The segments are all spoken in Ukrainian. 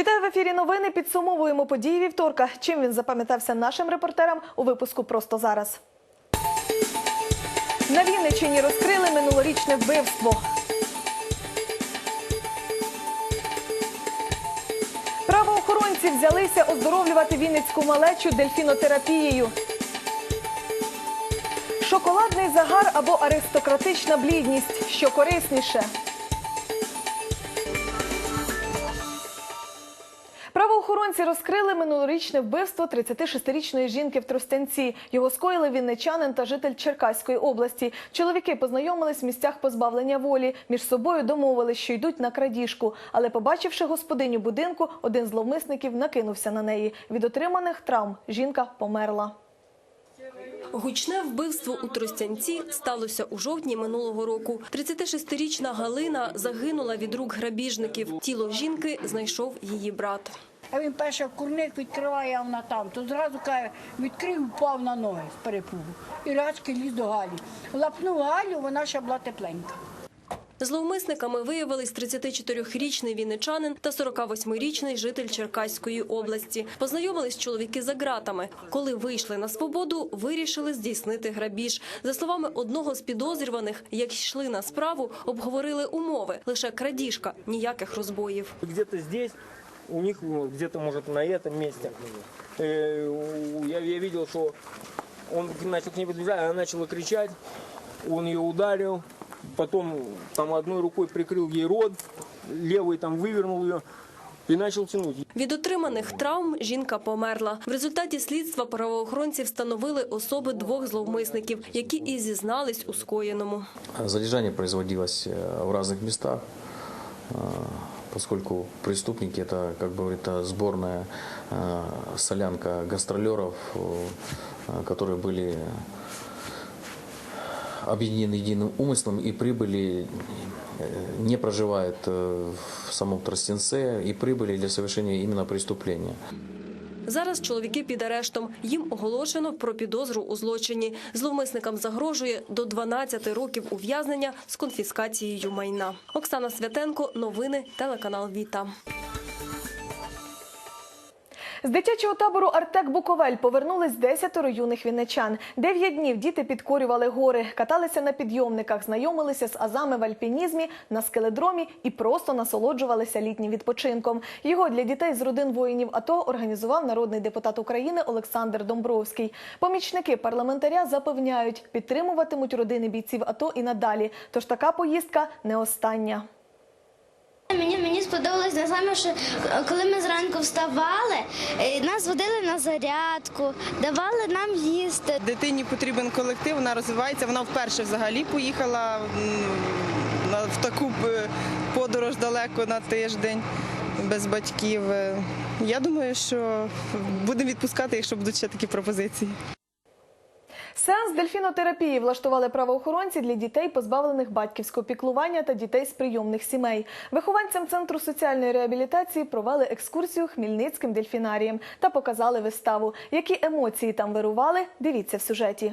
Вітаю в ефірі. Новини. Підсумовуємо події вівторка. Чим він запам'ятався нашим репортерам у випуску просто зараз. На Вінниччині розкрили минулорічне вбивство. Правоохоронці взялися оздоровлювати вінницьку малечу дельфінотерапією. Шоколадний загар або аристократична блідність. Що корисніше? Правоохоронці розкрили минулорічне вбивство 36-річної жінки в Тростянці. Його скоїли вінничанин та житель Черкаської області. Чоловіки познайомились в місцях позбавлення волі. Між собою домовились, що йдуть на крадіжку. Але, побачивши господиню будинку, один з зловмисників накинувся на неї. Від отриманих травм жінка померла. Гучне вбивство у Тростянці сталося у жовтні минулого року. 36-річна Галина загинула від рук грабіжників. Тіло жінки знайшов її брат. А він перше курник відкриває, а вона там. То зразу каже, відкрив, впав на ноги з перепугу. І рачки ліз до Галі. Лапнув Галю, вона ще була тепленька. Зловмисниками виявились 34-річний вінничанин та 48-річний житель Черкаської області. Познайомились чоловіки за ґратами. Коли вийшли на свободу, вирішили здійснити грабіж. За словами одного з підозрюваних, як йшли на справу, обговорили умови. Лише крадіжка, ніяких розбоїв. где-то здесь, у них ну, где-то, может, на этом месте. Э, у- Я, я видел, что он начал к ней подбежать, она начала кричать, он ее ударил, потом там одной рукой прикрыл ей рот, левой там вывернул ее и начал тянуть. Від отриманих травм жінка померла. В результаті слідства правоохоронці встановили особи двох зловмисників, які і зізнались у скоєному. Задержание производилось э, в разных местах, э, поскольку преступники это, как бы говорит, э, сборная э, солянка гастролеров, э, которые были объединены единым умыслом и прибыли, э, не проживают э, в самом Тростенце и прибыли для совершения именно преступления. Зараз чоловіки під арештом. Їм оголошено про підозру у злочині. Зловмисникам загрожує до 12 років ув'язнення з конфіскацією майна. Оксана Святенко, новини, телеканал Віта. З дитячого табору Артек Буковель повернулись десятеро юних вінничан. Дев'ять днів діти підкорювали гори, каталися на підйомниках, знайомилися з азами в альпінізмі, на скеледромі і просто насолоджувалися літнім відпочинком. Його для дітей з родин воїнів АТО організував народний депутат України Олександр Домбровський. Помічники парламентаря запевняють, підтримуватимуть родини бійців АТО і надалі. Тож така поїздка не остання. Мені сподобалось не саме, що коли ми зранку вставали, е, нас водили на зарядку, давали нам їсти. Дитині потрібен колектив, вона розвивається. Вона вперше взагалі поїхала на- в таку е, подорож далеко на тиждень без батьків. Е, Я думаю, що будемо відпускати, якщо будуть ще такі пропозиції. Сеанс дельфінотерапії влаштували правоохоронці для дітей, позбавлених батьківського піклування та дітей з прийомних сімей. Вихованцям центру соціальної реабілітації провели екскурсію хмільницьким дельфінарієм та показали виставу. Які емоції там вирували? Дивіться в сюжеті.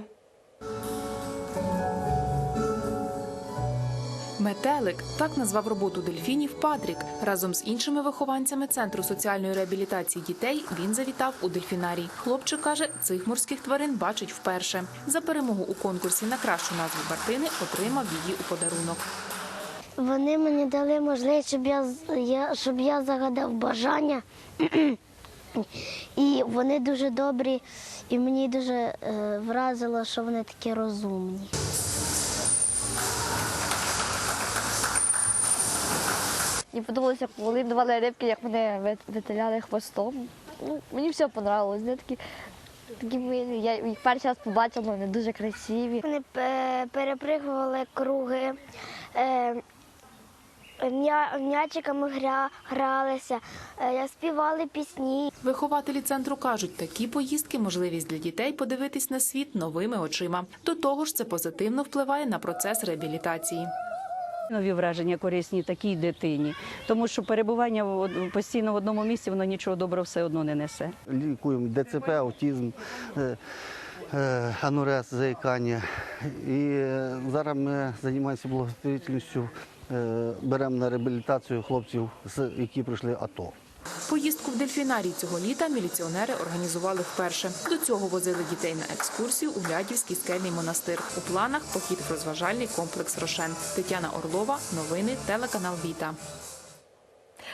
Метелик так назвав роботу дельфінів Патрік. Разом з іншими вихованцями центру соціальної реабілітації дітей він завітав у дельфінарій. Хлопчик каже, цих морських тварин бачить вперше. За перемогу у конкурсі на кращу назву Бартини отримав її у подарунок. Вони мені дали можливість, щоб я, я, щоб я загадав бажання. І вони дуже добрі, і мені дуже е, вразило, що вони такі розумні. Мені подобалося, коли давали рибки, як вони ви- витиляли хвостом. Ну, мені все подобалось. Вони такі, такі милі. Я їх перший раз побачила, вони дуже красиві. Вони перепригували круги, е, м'ячиками гра, гралися, е, співали пісні. Вихователі центру кажуть, такі поїздки можливість для дітей подивитись на світ новими очима. До того ж, це позитивно впливає на процес реабілітації. Нові враження корисні такій дитині, тому що перебування постійно в одному місці воно нічого доброго все одно не несе. лікуємо ДЦП, аутизм, е, е, анурез, заїкання. І е, зараз ми займаємося благотворительністю, беремо на реабілітацію хлопців, які пройшли АТО. Поїздку в дельфінарій цього літа міліціонери організували вперше. До цього возили дітей на екскурсію у Глядівський скельний монастир. У планах похід в розважальний комплекс Рошен. Тетяна Орлова, новини, телеканал Віта.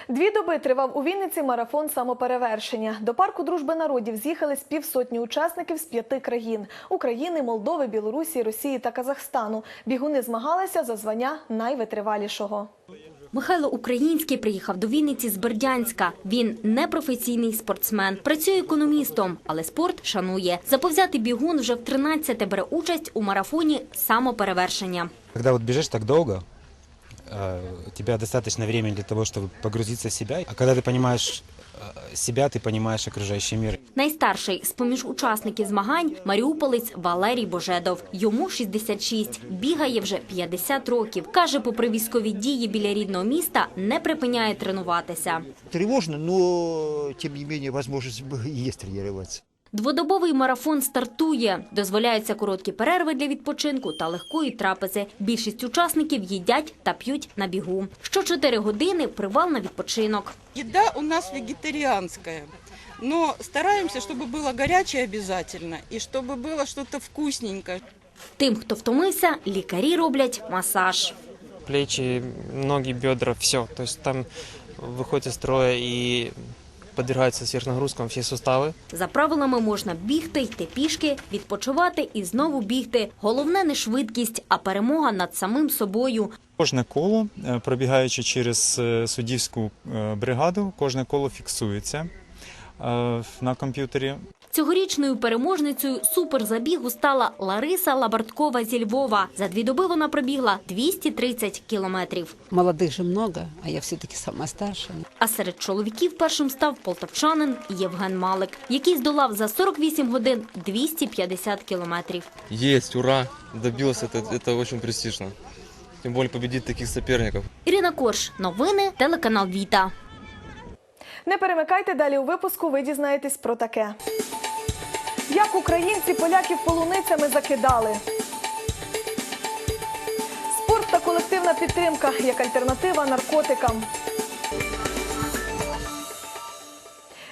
Дві доби тривав у Вінниці марафон самоперевершення. До парку дружби народів з'їхались півсотні учасників з п'яти країн: України, Молдови, Білорусі, Росії та Казахстану. Бігуни змагалися за звання найвитривалішого. Михайло Український приїхав до Вінниці з Бердянська. Він не професійний спортсмен, працює економістом, але спорт шанує. Заповзятий бігун вже в 13-те бере участь у марафоні самоперевершення. Когда вот бежишь так долго, э, у тебя достаточно времени для того, чтобы погрузиться в себя. А когда ты понимаешь э, себя, ты понимаешь окружающий мир. Найстарший з-поміж учасників змагань – маріуполець Валерій Божедов. Йому 66, бігає вже 50 років. Каже, попри військові дії біля рідного міста, не припиняє тренуватися. Тривожно, але тим не менше, можливість є тренироваться. Дводобовий марафон стартує. Дозволяються короткі перерви для відпочинку та легкої трапези. Більшість учасників їдять та п'ють на бігу. Що 4 години – привал на відпочинок. Еда у нас вегетарианская. Но стараемся, чтобы было горячее обязательно и чтобы было что-то вкусненькое. Тим, хто втомився, лікарі роблять масаж. плечи, ноги, бедра, все. То есть там выходит из строя и подвергаются сверхнагрузкам всі сустави. За правилами можна бігти, йти пішки, відпочивати і знову бігти. Головне не швидкість, а перемога над самим собою. Кожне коло, е, пробігаючи через е, суддівську е, бригаду, кожне коло фіксується на комп'ютері. Цьогорічною переможницею суперзабігу стала Лариса Лабарткова зі Львова. За дві доби вона пробігла 230 кілометрів. Молодых же много, а я все-таки самая старшая. А серед чоловіків першим став полтавчанин Євген Малик, який здолав за 48 годин 250 кілометрів. Есть, ура! Добился, это, это очень престижно. Тем более победить таких соперников. Ірина Корш, новини, телеканал Віта. Не перемикайте далі у випуску. Ви дізнаєтесь про таке. Як українці поляків полуницями закидали. Спорт та колективна підтримка як альтернатива наркотикам.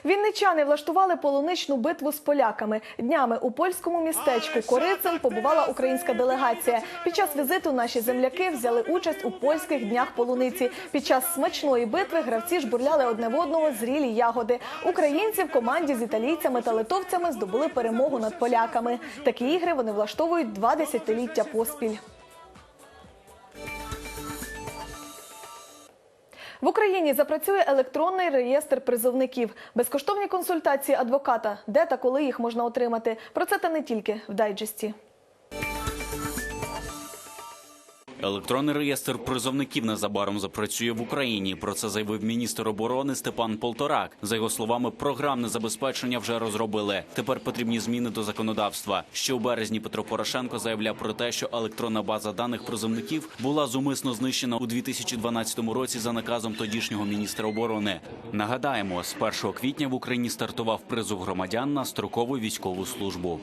Вінничани влаштували полуничну битву з поляками. Днями у польському містечку Корицем побувала українська делегація. Під час візиту наші земляки взяли участь у польських днях полуниці. Під час смачної битви гравці жбурляли одне в одного зрілі ягоди. Українці в команді з італійцями та литовцями здобули перемогу над поляками. Такі ігри вони влаштовують два десятиліття поспіль. В Україні запрацює електронний реєстр призовників. Безкоштовні консультації адвоката. Де та коли їх можна отримати? Про це та не тільки в дайджесті. Електронний реєстр призовників незабаром запрацює в Україні. Про це заявив міністр оборони Степан Полторак. За його словами, програмне забезпечення вже розробили. Тепер потрібні зміни до законодавства. Ще у березні Петро Порошенко заявляв про те, що електронна база даних призовників була зумисно знищена у 2012 році за наказом тодішнього міністра оборони. Нагадаємо, з 1 квітня в Україні стартував призов громадян на строкову військову службу.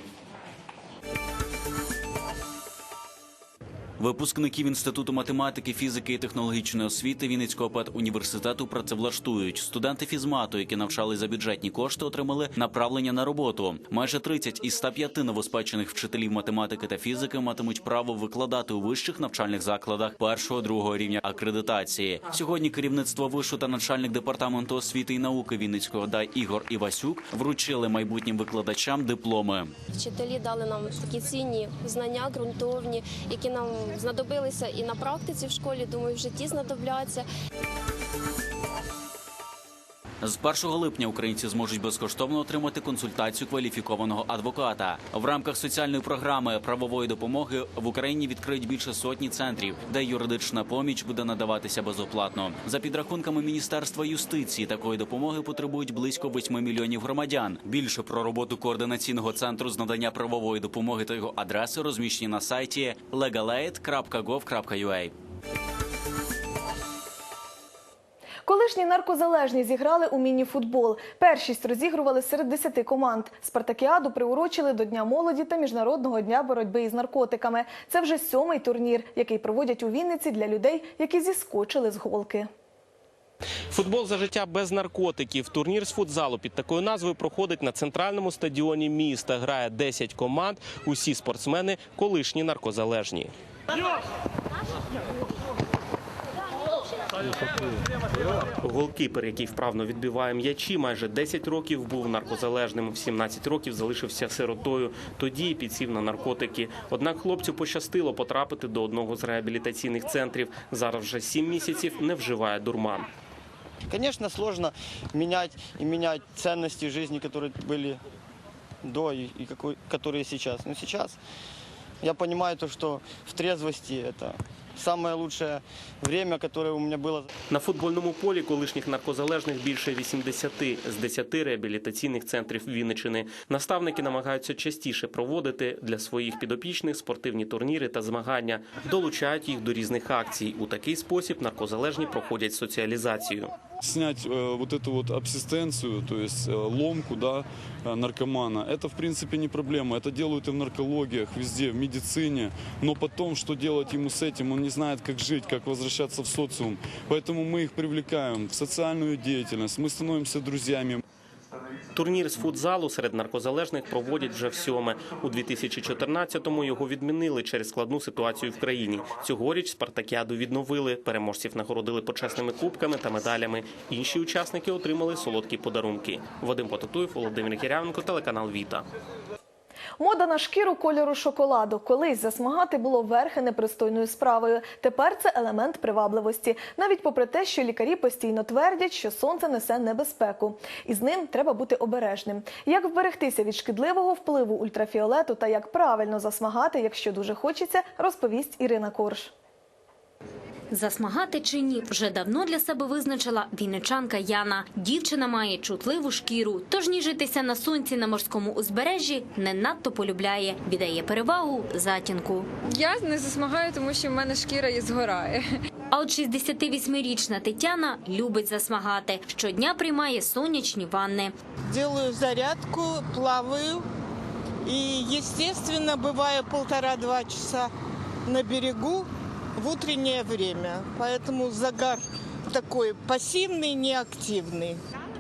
Випускників інституту математики, фізики і технологічної освіти Вінницького педуніверситету працевлаштують. Студенти фізмату, які навчали за бюджетні кошти, отримали направлення на роботу. Майже 30 із 105 новоспечених вчителів математики та фізики матимуть право викладати у вищих навчальних закладах першого другого рівня акредитації. Сьогодні керівництво вишу та начальник департаменту освіти і науки Вінницького дай Ігор Івасюк вручили майбутнім викладачам дипломи. Вчителі дали нам такі цінні знання, ґрунтовні, які нам знадобилися і на практиці в школі, думаю, в житті знадобляться. З 1 липня українці зможуть безкоштовно отримати консультацію кваліфікованого адвоката. В рамках соціальної програми правової допомоги в Україні відкриють більше сотні центрів, де юридична поміч буде надаватися безоплатно. За підрахунками Міністерства юстиції, такої допомоги потребують близько 8 мільйонів громадян. Більше про роботу координаційного центру з надання правової допомоги та його адреси розміщені на сайті legalaid.gov.ua. Колишні наркозалежні зіграли у міні-футбол. Першість розігрували серед 10 команд. Спартакіаду приурочили до Дня молоді та Міжнародного дня боротьби із наркотиками. Це вже сьомий турнір, який проводять у Вінниці для людей, які зіскочили з голки. Футбол за життя без наркотиків. Турнір з футзалу під такою назвою проходить на центральному стадіоні міста. Грає 10 команд. Усі спортсмени колишні наркозалежні. Голкіпер, який вправно відбиває м'ячі, майже 10 років був наркозалежним. В 17 років залишився сиротою. Тоді підсів на наркотики. Однак хлопцю пощастило потрапити до одного з реабілітаційних центрів. Зараз вже 7 місяців не вживає дурман. Конечно, сложно менять и менять ценности жизни, которые были до и, и какой, которые сейчас. я понимаю то, что в трезвости это самое лучшее время, которое у меня было. На футбольному полі колишніх наркозалежних більше 80 з 10 реабілітаційних центрів Вінничини. Наставники намагаються частіше проводити для своїх підопічних спортивні турніри та змагання, долучають їх до різних акцій. У такий спосіб наркозалежні проходять соціалізацію. Снять э, вот эту вот абсистенцию, то есть э, ломку да, э, наркомана, это в принципе не проблема. Это делают и в наркологиях, везде, в медицине. Но потом, что делать ему с этим, он не знает, как жить, как возвращаться в социум. Поэтому мы их привлекаем в социальную деятельность, мы становимся друзьями. Турнір з футзалу серед наркозалежних проводять вже всьоме. У 2014-му його відмінили через складну ситуацію в країні. Цьогоріч спартакіаду відновили. Переможців нагородили почесними кубками та медалями. Інші учасники отримали солодкі подарунки. Вадим Потатуєв, Володимир Кірявенко, телеканал Віта. Мода на шкіру кольору шоколаду. Колись засмагати було верхи непристойною справою. Тепер це елемент привабливості. Навіть попри те, що лікарі постійно твердять, що сонце несе небезпеку. І з ним треба бути обережним. Як вберегтися від шкідливого впливу ультрафіолету та як правильно засмагати, якщо дуже хочеться, розповість Ірина Корж. Засмагати чи ні, вже давно для себе визначила вінничанка Яна. Дівчина має чутливу шкіру, тож ніжитися на сонці на морському узбережжі не надто полюбляє. Віддає перевагу затінку. Я не засмагаю, тому що в мене шкіра і згорає. А от 68-річна Тетяна любить засмагати. Щодня приймає сонячні ванни. Делаю зарядку, плаваю. И, естественно, бываю полтора-два часа на берегу в утреннее время. Поэтому загар такой пассивный, неактивный.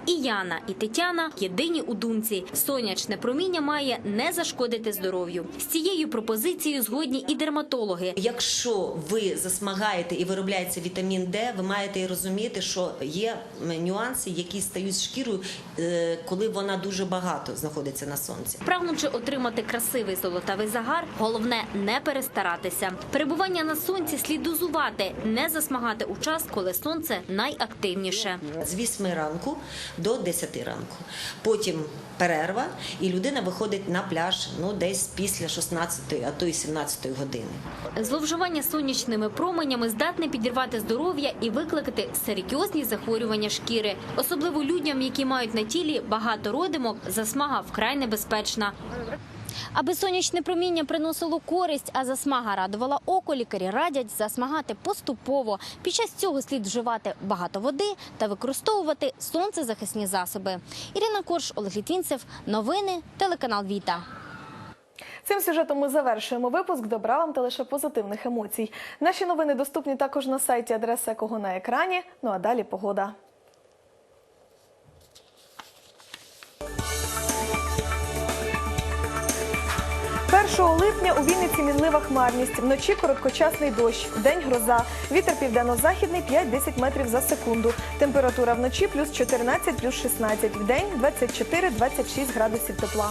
І Яна, і Тетяна єдині у думці. Сонячне проміння має не зашкодити здоров'ю. З цією пропозицією згодні і дерматологи. Якщо ви засмагаєте і виробляється вітамін Д, ви маєте і розуміти, що є нюанси, які стають з шкірою, е, коли вона дуже багато знаходиться на сонці. Прагнучи отримати красивий золотавий загар, головне не перестаратися. Перебування на сонці слід дозувати, не засмагати у час, коли сонце найактивніше. З 8 ранку до 10 ранку. Потім перерва, і людина виходить на пляж ну десь після 16, а то й 17 години. Зловживання сонячними променями здатне підірвати здоров'я і викликати серйозні захворювання шкіри, особливо людям, які мають на тілі багато родимок, засмага вкрай небезпечна. Аби сонячне проміння приносило користь, а засмага радувала око, лікарі радять засмагати поступово. Під час цього слід вживати багато води та використовувати сонцезахисні засоби. Ірина Корж, Олег Літвінцев. Новини, телеканал Віта. Цим сюжетом ми завершуємо випуск. Добра вам та лише позитивних емоцій. Наші новини доступні також на сайті, адреса якого на екрані. Ну а далі погода. Першого липня у Вінниці мінлива хмарність. Вночі короткочасний дощ, день гроза. Вітер південно-західний 5-10 метрів за секунду. Температура вночі плюс 14, плюс 16. день 24-26 градусів тепла.